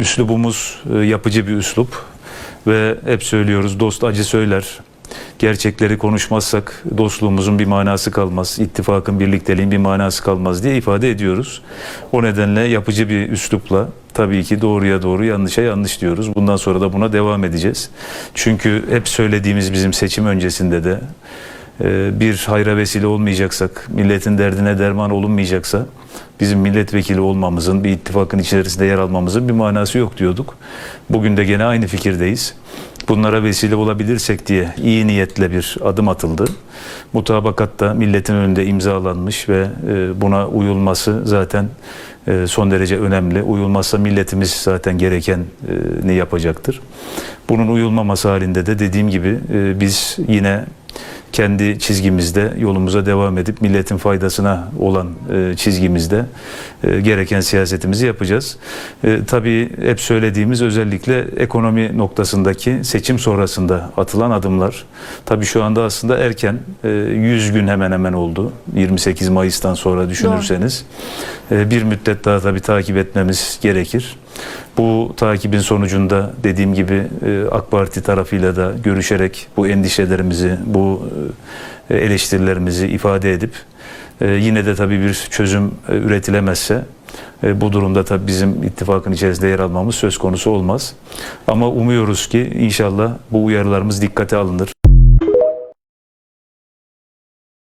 Üslubumuz e, yapıcı bir üslup ve hep söylüyoruz dost acı söyler. Gerçekleri konuşmazsak dostluğumuzun bir manası kalmaz, ittifakın, birlikteliğin bir manası kalmaz diye ifade ediyoruz. O nedenle yapıcı bir üslupla tabii ki doğruya doğru, yanlışa yanlış diyoruz. Bundan sonra da buna devam edeceğiz. Çünkü hep söylediğimiz bizim seçim öncesinde de bir hayra vesile olmayacaksak, milletin derdine derman olunmayacaksa bizim milletvekili olmamızın, bir ittifakın içerisinde yer almamızın bir manası yok diyorduk. Bugün de gene aynı fikirdeyiz. Bunlara vesile olabilirsek diye iyi niyetle bir adım atıldı. Mutabakatta milletin önünde imzalanmış ve e, buna uyulması zaten e, son derece önemli. Uyulmazsa milletimiz zaten gerekeni yapacaktır. Bunun uyulmaması halinde de dediğim gibi e, biz yine kendi çizgimizde yolumuza devam edip milletin faydasına olan e, çizgimizde e, gereken siyasetimizi yapacağız. E, tabii hep söylediğimiz özellikle ekonomi noktasındaki seçim sonrasında atılan adımlar. Tabii şu anda aslında erken e, 100 gün hemen hemen oldu. 28 Mayıs'tan sonra düşünürseniz. E, bir müddet daha tabii takip etmemiz gerekir. Bu takibin sonucunda dediğim gibi e, AK Parti tarafıyla da görüşerek bu endişelerimizi, bu e, eleştirilerimizi ifade edip e, yine de tabii bir çözüm üretilemezse bu durumda tabii bizim ittifakın içerisinde yer almamız söz konusu olmaz. Ama umuyoruz ki inşallah bu uyarılarımız dikkate alınır.